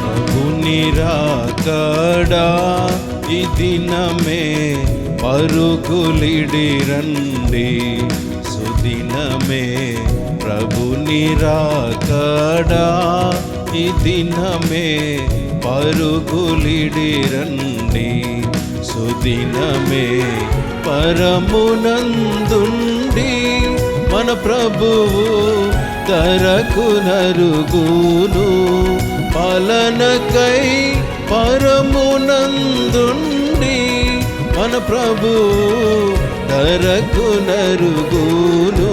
ప్రభుని రాకడా ఈ దినమే పరుగులిడిరండి సుదినమే ప్రభుని రాకడా ఈ దినమే పరుగులిడిరండి సుదినమే పరమునందుండి. మన ప్రభువు తరకు నరుగును. పాలనకై పరమునందుండి మన ప్రభు తరకు నరుగును.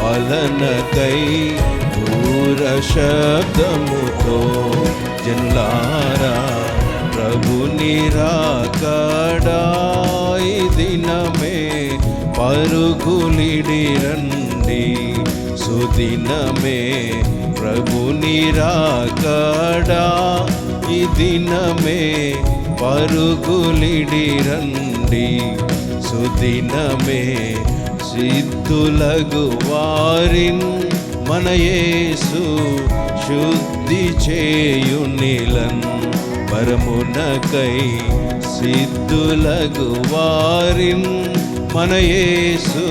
పాలనకై దూర శబ్దముతో జనులారా ప్రభు నిరాకడాయి దిన అరుగులిడిరండి సుదినమే ప్రభుని రాకడా ఈ దినమే పరుగులిడిరండి. సుదినమే సిద్ధులగు వారిన్ మన యేసు శుద్ధి చేయునిలన్. పరమునకై సిద్ధులగు వారిన్ మన యేసు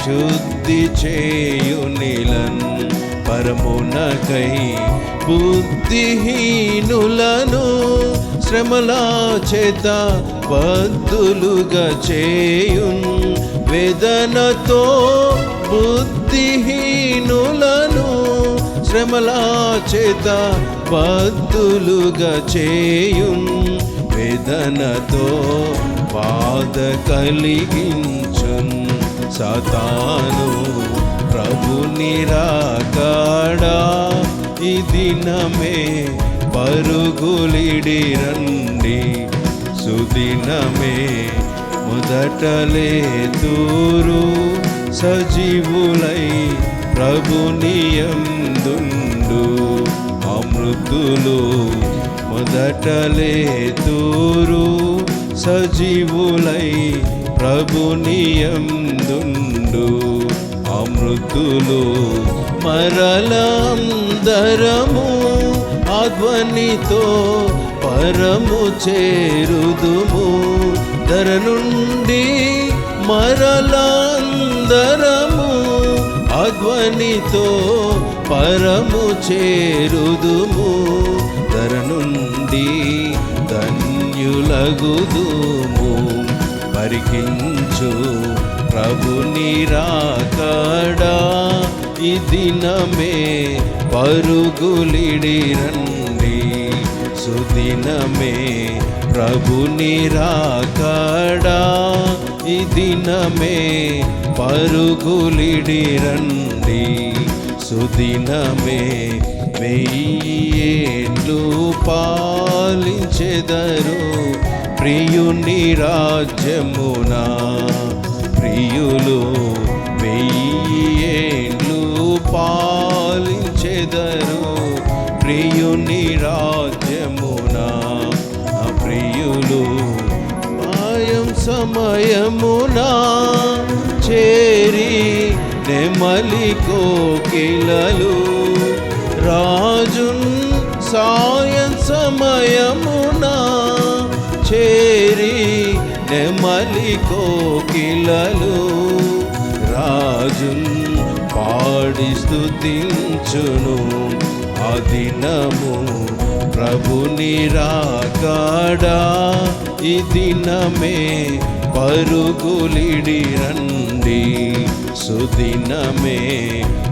శుద్ధి చేయునిలన్ పరమునకై బుద్ధిహీనులను శ్రమలా చేత బద్దులుగా చేయున్ వేదనతో బుద్ధిహీనులను శ్రమలా చేత బద్దులుగా చేయున్ వేదనతో బాధ కలిగించున్ సతాను ప్రభు నిరాకడా ఈ దినమే పరుగులిడి రండి. సుదినమే మొదటలే దూరు సజీవులై ప్రభు నియందుండు. అమృతులు మొదటలే దూరు సజీవులై ప్రభు నియందుండు. అమృతులు మరలందరము ఆధ్వనితో పరము చేరుదుము. ధర నుండి మరలందరము అధ్వనితో పరము చేరుదుము. ధన్యులగుదుము పరికించు ప్రభు నిరాకడా ఈ దినమే పరుగులిడిరండి. సుదినమే ప్రభు నిరాకడా ఈ దినమే పరుగులిడిరండి. సుదినమే వెయ్యేట్లు పాలించెదరు. ప్రియుని రాజ్యమున ప్రియులు వెయ్యేళ్ళు పాలించెదరు. ప్రియుని రాజ్యమున ప్రియులు మాయం సమయమున చేరి నెమలి కోకిలలు. రాజున్ సాయం సమయమునా చేరి నెమలి కోకిలలు రాజున్ పాడి స్థుతించును అదినము ప్రభుని రాకాడా? ఈ దినమే పరుగులిడి రండి. సుదినమే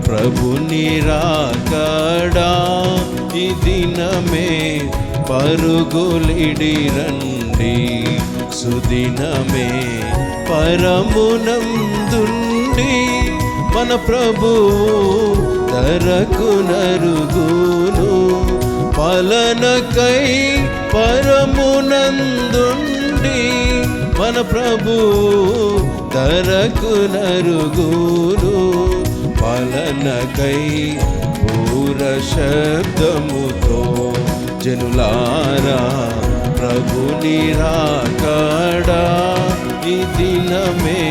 ప్రభుని రాకాడా? ఈ దినమే పరుగులిడి రండి. సుదినమే పరమునందుండి మన ప్రభు తరకు నరుగును పలనకై పరమునందుండి మన ప్రభు తరకు నరుగును పలనకై పూర శబ్దముతో జనులారా నిరాకడా? ఈ దినమే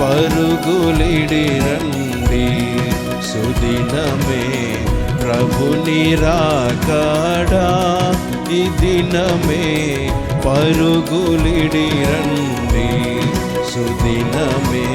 పరుగులిడి రండి సుదినమే ప్రభు నిరాకడా? ఈ దినమే పరుగులిడి రండి సుదినమే